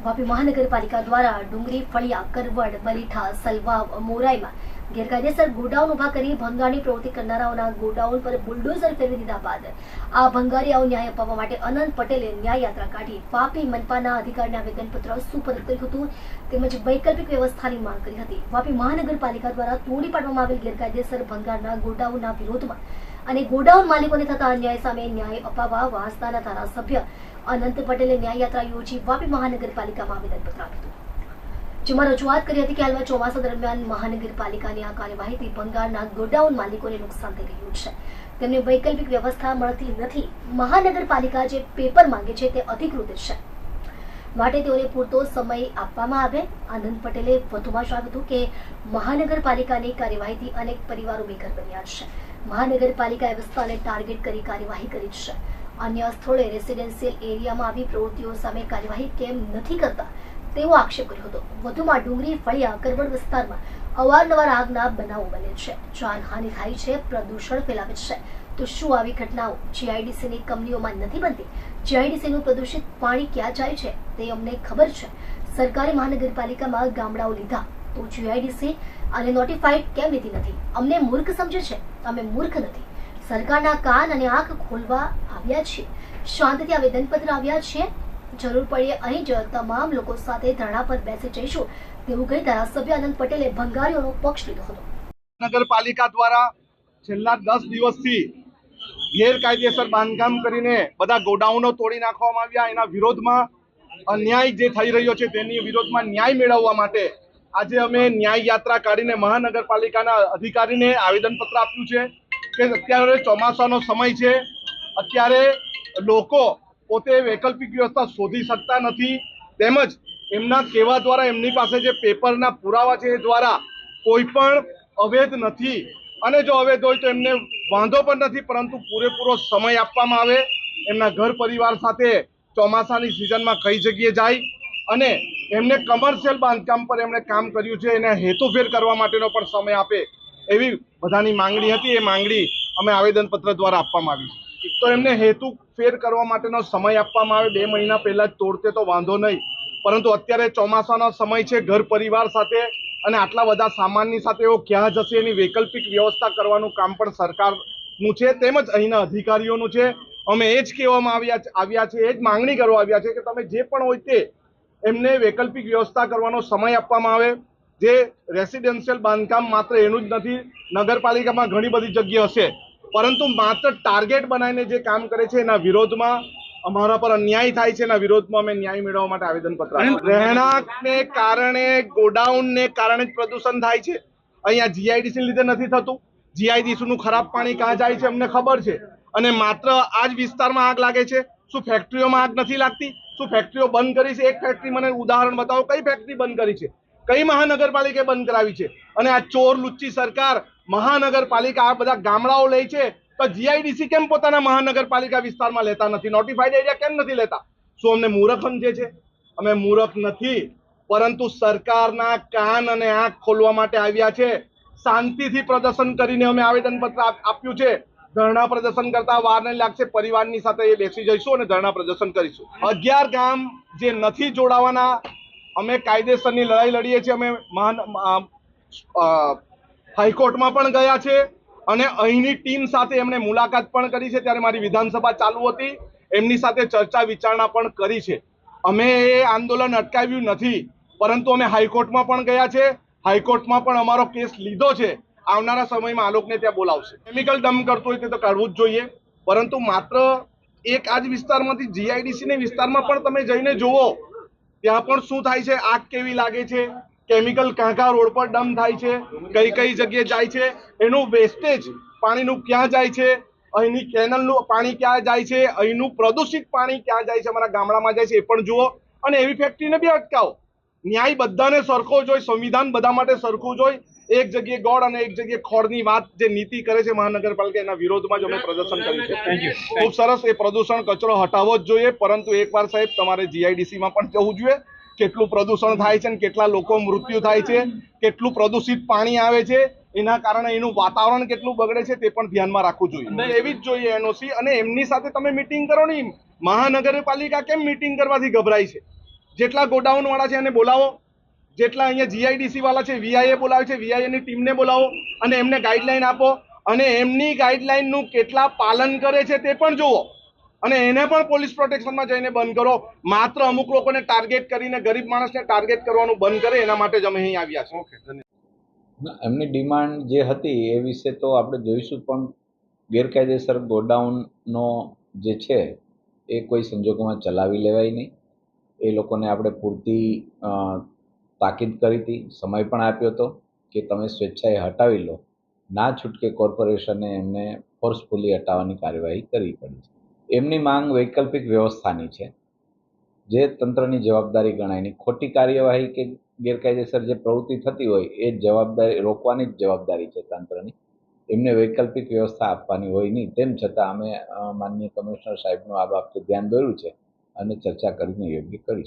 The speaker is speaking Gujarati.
વાપી મહાનગરપાલિકા દ્વારા ડુંગરી, ફળિયા, કરવડ બલીઠા સલવાવ, મોરાઈમાં ગેરકાયદેસર ગોડાઉન ઊભા કરી ભંગારની પ્રવૃત્તિ કરનારાઓના ગોડાઉન પર બુલડોઝર ફેરવી દીધા બાદ આ ભંગારીયાઓ ન્યાય અપાવવા માટે અનંત પટેલે ન્યાય યાત્રા કાઢી વાપી મનપાના અધિકારીને આવેદનપત્ર સુપરત કર્યું હતું તેમજ વૈકલ્પિક વ્યવસ્થાની માંગ કરી હતી. વાપી મહાનગરપાલિકા દ્વારા તોડી પાડવામાં આવેલ ગેરકાયદેસર ભંગારના ગોડાઉનના વિરોધમાં અને ગોડાઉન માલિકોને થતા અન્યાય સામે ન્યાય અપાવવા વાંસદાના ધારાસભ્ય અનંત પટેલે ન્યાયયાત્રા યોજી વાપી મહાનગરપાલિકામાં આવેદનપત્ર આપ્યું જેમાં રજૂઆત કરી હતી કે હાલમાં ચોમાસા દરમિયાન મહાનગરપાલિકાની આ કાર્યવાહીથી ભંગારના ગોડાઉન માલિકોને નુકસાન થઈ રહ્યું છે. તેમને વૈકલ્પિક વ્યવસ્થા મળતી નથી. મહાનગરપાલિકા જે પેપર માંગે છે તે અધિકૃત છે. માટે તેઓને પૂરતો સમય આપવામાં આવે. આનંદ પટેલે વધુમાં જણાવ્યું હતું કે મહાનગરપાલિકાની કાર્યવાહીથી અનેક પરિવારો બેઘર બન્યા છે. મહાનગરપાલિકાએ વિસ્તારને ટાર્ગેટ કરી કાર્યવાહી કરી છે. અન્ય સ્થળે રેસિડેન્શિયલ એરિયામાં આવી પ્રવૃત્તિઓ સામે કાર્યવાહી કેમ નથી કરતા, તેવો આક્ષેપ કર્યો હતો. વધુમાં ડુંગરી, ફળિયા, કરવડ વિસ્તારમાં અવારનવાર આગના બનાવો બને છે. જાનહાનિ થાય છે, પ્રદૂષણ ફેલાવે છે. તો શું આવી ઘટનાઓ જીઆઈડીસીની કંપનીઓમાં નથી બનતી? જીઆઈડીસીનું પ્રદૂષિત પાણી ક્યાં જાય છે, તે અમને ખબર છે. સરકારે મહાનગરપાલિકામાં ગામડાઓ લીધા. તો જીઆઈડીસી અને નોટિફાઈડ કેમ લીધી નથી? અમને મૂર્ખ સમજે છે. અમે મૂર્ખ નથી. સરકારના કાન અને આંખ ખોલવા આવ્યા છીએ શાંતિથી આવેદનપત્ર આવ્યા છીએ જરૂર પડે અહીં જ તમામ લોકો સાથે ધરણા પર બેસી જઈશું તેવું કહી ધારાસભ્ય આનંદ પટેલે ભંગારીઓનો પક્ષ લીધો હતો. નગરપાલિકા દ્વારા છેલ્લા દસ દિવસથી ગેરકાયદેસર બાંધકામ કરીને બધા ગોડાઉનો તોડી નાખવામાં આવ્યા. એના વિરોધમાં અન્યાય જે થઈ રહ્યો છે તેની વિરોધમાં ન્યાય મેળવવા માટે આજે અમે ન્યાય યાત્રા કાઢીને મહાનગરપાલિકાના અધિકારીને આવેદનપત્ર આપ્યું છે. કે અત્યારે ચોમાસાનો સમય છે, અત્યારે લોકો પોતે વૈકલ્પિક વ્યવસ્થા શોધી શકતા નથી, તેમજ એમના કહેવા દ્વારા એમની પાસે જે પેપરના પુરાવા છે એ દ્વારા કોઈ પણ અવૈધ નથી. અને જો અવૈધ હોય તો એમને વાંધો પણ નથી, પરંતુ પૂરેપૂરો સમય આપવામાં આવે, એમના ઘર પરિવાર સાથે ચોમાસાની સિઝનમાં કઈ જગ્યાએ જાય અને એમને કમર્શિયલ બાંધકામ પર એમણે કામ કર્યું છે, એને હેતુફેર કરવા માટેનો પણ સમય આપે. એવી બધાની માંગણી હતી, એ માંગણી અમે આવેદનપત્ર દ્વારા આપવામાં આવી તો એમને હેતુ ફેર કરવા માટેનો સમય આપવામાં આવે, બે મહિના પહેલા જ તોડતે તો વાંધો નહીં. પરંતુ અત્યારે ચોમાસાનો સમય છે, ઘર પરિવાર સાથે અને આટલા બધા સામાનની સાથે એઓ ક્યાં જશે એની વૈકલ્પિક વ્યવસ્થા કરવાનું કામ પણ સરકારનું છે, તેમજ અહીંના અધિકારીઓનું છે. અમે એ જ કહેવામાં આવ્યા આવ્યા છે, એ જ માંગણી કરવા આવ્યા છે કે તમે જે પણ હોય તે એમને વૈકલ્પિક વ્યવસ્થા કરવાનો સમય આપવામાં આવે. જે રેસિડેન્શિયલ બાંધકામ માત્ર એનું જ નથી, નગરપાલિકામાં ઘણી બધી જગ્યા હશે. પરંતુ માત્ર ટાર્ગેટ બનાવીને જે કામ કરે છે એના વિરોધમાં અમારા પર અન્યાય થાય છે, એના વિરોધમાં અમે ન્યાય મેળવવા માટે આવેદનપત્ર રહેણાંકને કારણે ગોડાઉનને કારણે જ પ્રદૂષણ થાય છે. અહીંયા જીઆઈડીસી લીધે નથી થતું. જીઆઈડીસીનું ખરાબ પાણી ક્યાં જાય છે અમને ખબર છે. અને માત્ર આ જ વિસ્તારમાં આગ લાગે છે. શું ફેક્ટરીઓમાં આગ નથી લાગતી? શું ફેક્ટરીઓ બંધ કરી છે? એક ફેક્ટરી મને ઉદાહરણ બતાવો, કઈ ફેક્ટરી બંધ કરી છે? કઈ મહાનગરપાલિકાએ બંધ કરાવી છે? અને આ ચોર લુચ્ચી સરકાર મહાનગરપાલિકા આ બધા ગામડાઓ લે છે, તો જીઆઈડીસી કેમ પોતાના મહાનગરપાલિકા વિસ્તારમાં લેતા નથી? નોટિફાઈડ એરિયા કેમ નથી લેતા? શું અમને મૂરખ સમજે છે? અમે મૂરખ નથી, પરંતુ સરકારના કાન અને આંખ ખોલવા માટે આવ્યા છે. શાંતિથી પ્રદર્શન કરીને અમે આવેદનપત્ર આપ્યું છે. ધરણા પ્રદર્શન કરતા વાર નહીં લાગશે પરિવારની સાથે એ બેસી જઈશું અને ધરણા પ્રદર્શન કરીશું. અગિયાર ગામ જે નથી જોડાવાના અમે કાયદેસરની લડાઈ લડીએ છીએ, અમે મહાન હાઈકોર્ટમાં પણ ગયા છે અને અહીંની ટીમ સાથે એમણે મુલાકાત પણ કરી છે. ત્યારે મારી વિધાનસભા ચાલુ હતી. એમની સાથે ચર્ચા વિચારણા પણ કરી છે. અમે એ આંદોલન અટકાવ્યું નથી, પરંતુ અમે હાઈકોર્ટમાં પણ ગયા છે. હાઈકોર્ટમાં પણ અમારો કેસ લીધો છે. આવનારા સમયમાં આ લોકોને ત્યાં બોલાવશે. કેમિકલ ડમ્પ કરતો હોય તે તો કાઢવું જ જોઈએ. પરંતુ માત્ર એક આ જ વિસ્તારમાંથી જીઆઈડીસીની વિસ્તારમાં પણ તમે જઈને જુઓ. ત્યાં પણ શું થાય છે? આગ કેવી લાગે છે? કેમિકલ કાંકા રોડ પર ડમ થાય છે? કઈ કઈ જગ્યાએ જાય છે? એનું વેસ્ટેજ પાણીનું ક્યાં જાય છે? અહીંની કેનલનું પાણી ક્યાં જાય છે? અહીંનું પ્રદૂષિત પાણી ક્યાં જાય છે? અમારા ગામડામાં જાય છે, એ પણ જુઓ. અને એવી ફેક્ટરીને બી અટકાવો. ન્યાય બધાને સરખો જોઈએ સંવિધાન બધા માટે સરખું જોઈ એક જગ્યાએ ગોળ અને એક જગ્યાએ ખોળની વાત જે નીતિ કરે છે મહાનગરપાલિકા એના વિરોધમાં જ અમે પ્રદર્શન કર્યું છે. ખૂબ સરસ એ પ્રદૂષણ કચરો હટાવવો જ જોઈએ પરંતુ એકવાર સાહેબ તમારે જીઆઈડીસીમાં પણ જવું જોઈએ. કેટલું પ્રદૂષણ થાય છે અને કેટલા લોકો મૃત્યુ થાય છે કેટલું પ્રદૂષિત પાણી આવે છે એના કારણે એનું વાતાવરણ કેટલું બગડે છે તે પણ ધ્યાનમાં રાખવું જોઈએ. એવી જ જોઈએ એનઓસી અને એમની સાથે તમે મિટિંગ કરો ને મહાનગરપાલિકા કેમ મીટિંગ કરવાથી ગભરાય છે? જેટલા ગોડાઉન વાળા છે એને બોલાવો. જેટલા અહીંયા જીઆઈડીસી વાળા છે વીઆઈએ બોલાવે છે વીઆઈએની ટીમને બોલાવો અને એમને ગાઈડલાઈન આપો અને એમની ગાઈડલાઈનનું કેટલા પાલન કરે છે તે પણ જુઓ. અને એને પણ પોલીસ પ્રોટેક્શનમાં જઈને બંધ કરો. માત્ર અમુક લોકોને ટાર્ગેટ કરીને ગરીબ માણસને ટાર્ગેટ કરવાનું બંધ કરે, એના માટે જ અમે અહીં આવ્યા છીએ. ઓકે એમની ડિમાન્ડ જે હતી એ વિશે તો આપણે જોઈશું, પણ ગેરકાયદેસર ગોડાઉનનો જે છે, એ કોઈ સંજોગોમાં ચલાવી લેવાય નહીં. એ લોકોને આપણે પૂરતી તાકીદ કરી હતી, સમય પણ આપ્યો હતો કે તમે સ્વેચ્છાએ હટાવી લો. ના છૂટકે કોર્પોરેશને એમને ફોર્સફુલી હટાવવાની કાર્યવાહી કરવી પડી છે. એમની માંગ વૈકલ્પિક વ્યવસ્થાની છે. જે તંત્રની જવાબદારી ગણાયની ખોટી કાર્યવાહી કે ગેરકાયદેસર જે પ્રવૃત્તિ થતી હોય, એ જવાબદારી, રોકવાની જ જવાબદારી છે તંત્રની. એમને વૈકલ્પિક વ્યવસ્થા આપવાની હોય નહીં. તેમ છતાં અમે માનનીય કમિશનર સાહેબનું આ બાબતે ધ્યાન દોર્યું છે અને ચર્ચા કરીને યોગ્ય કરીશું.